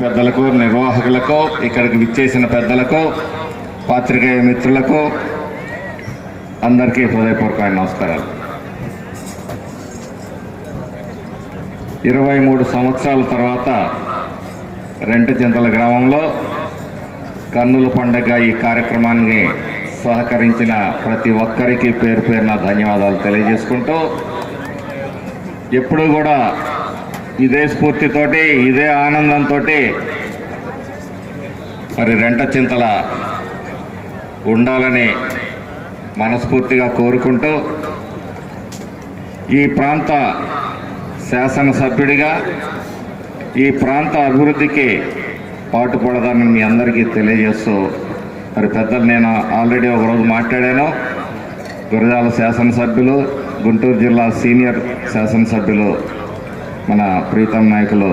పెద్దలకు నిర్వాహకులకు ఇక్కడికి విచ్చేసిన పెద్దలకు పాత్రికేయ మిత్రులకు అందరికీ హృదయపూర్వకమైన నమస్కారాలు. ఇరవై మూడు సంవత్సరాల తర్వాత రెండు చింతల గ్రామంలో కన్నుల పండగ ఈ కార్యక్రమాన్ని సహకరించిన ప్రతి ఒక్కరికి పేరు పేరున ధన్యవాదాలు తెలియజేసుకుంటూ ఎప్పుడూ కూడా ఇదే స్ఫూర్తితోటి ఇదే ఆనందంతో మరి రెంట చింతల ఉండాలని మనస్ఫూర్తిగా కోరుకుంటూ ఈ ప్రాంత శాసనసభ్యుడిగా ఈ ప్రాంత అభివృద్ధికి పాటుపడదానని మీ అందరికీ తెలియజేస్తూ మరి పెద్దలు నేను ఆల్రెడీ ఒకరోజు మాట్లాడాను. గురజాల శాసనసభ్యులు గుంటూరు జిల్లా సీనియర్ శాసనసభ్యులు మన ప్రీతం నాయకులు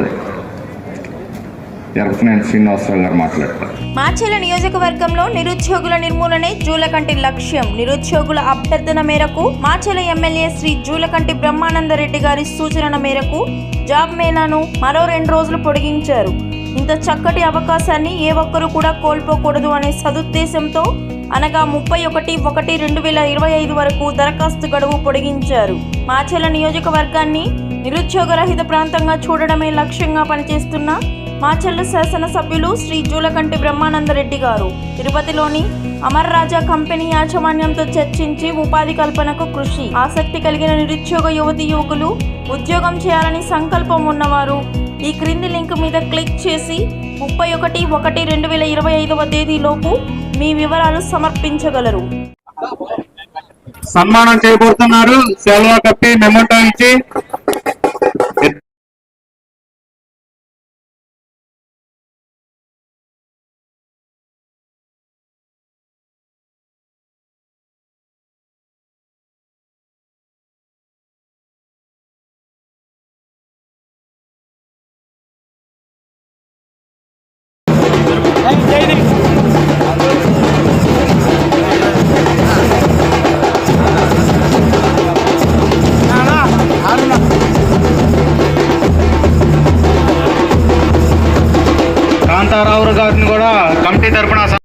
ఎరపనేని శ్రీనివాసరావు గారు మాట్లాడతారు. మాచెల నియోజకవర్గంలో నిరుద్యోగుల నిర్మూలనే జూలకంటి లక్ష్యం. నిరుద్యోగుల అభ్యర్థన మేరకు మాచేల ఎమ్మెల్యే శ్రీ జూలకంటి బ్రహ్మానందరెడ్డి గారి సూచన మేరకు జాబ్ మేళాను మరో రెండు రోజులు పొడిగించారు. ఇంత చక్కటి అవకాశాన్ని ఏ ఒక్కరూ కూడా కోల్పోకూడదు అనే సదుద్దేశంతో అనగా ముప్పై ఒకటి ఒకటి రెండు వేల ఇరవై ఐదు వరకు దరఖాస్తు గడువు పొడిగించారు. మాచెల నియోజకవర్గాన్ని నిరుద్యోగ రహిత ప్రాంతంగా చూడడమే లక్ష్యంగా పనిచేస్తున్న మాచెల్ల శాసనసభ్యులు శ్రీ జూలకంటి బ్రహ్మానందరెడ్డి గారు. తిరుపతిలోని అమర్ రాజా కంపెనీ యాజమాన్యంతో చర్చించి ఉపాధి కల్పనకు కృషి. ఆసక్తి కలిగిన నిరుద్యోగ యువతి యువకులు ఉద్యోగం చేయాలని సంకల్పం ఉన్నవారు ఈ క్రింది లింక్ మీద క్లిక్ చేసి ముప్పై ఒకటి ఒకటి రెండు వేల ఇరవై ఐదవ తేదీలోపు మీ వివరాలు సమర్పించగలరు. సన్మానం చేయబోతున్నారు. సెలవు కప్పి మెమోటో ఇచ్చి కాంతారావు గారిని కూడా కమిటీ తరఫున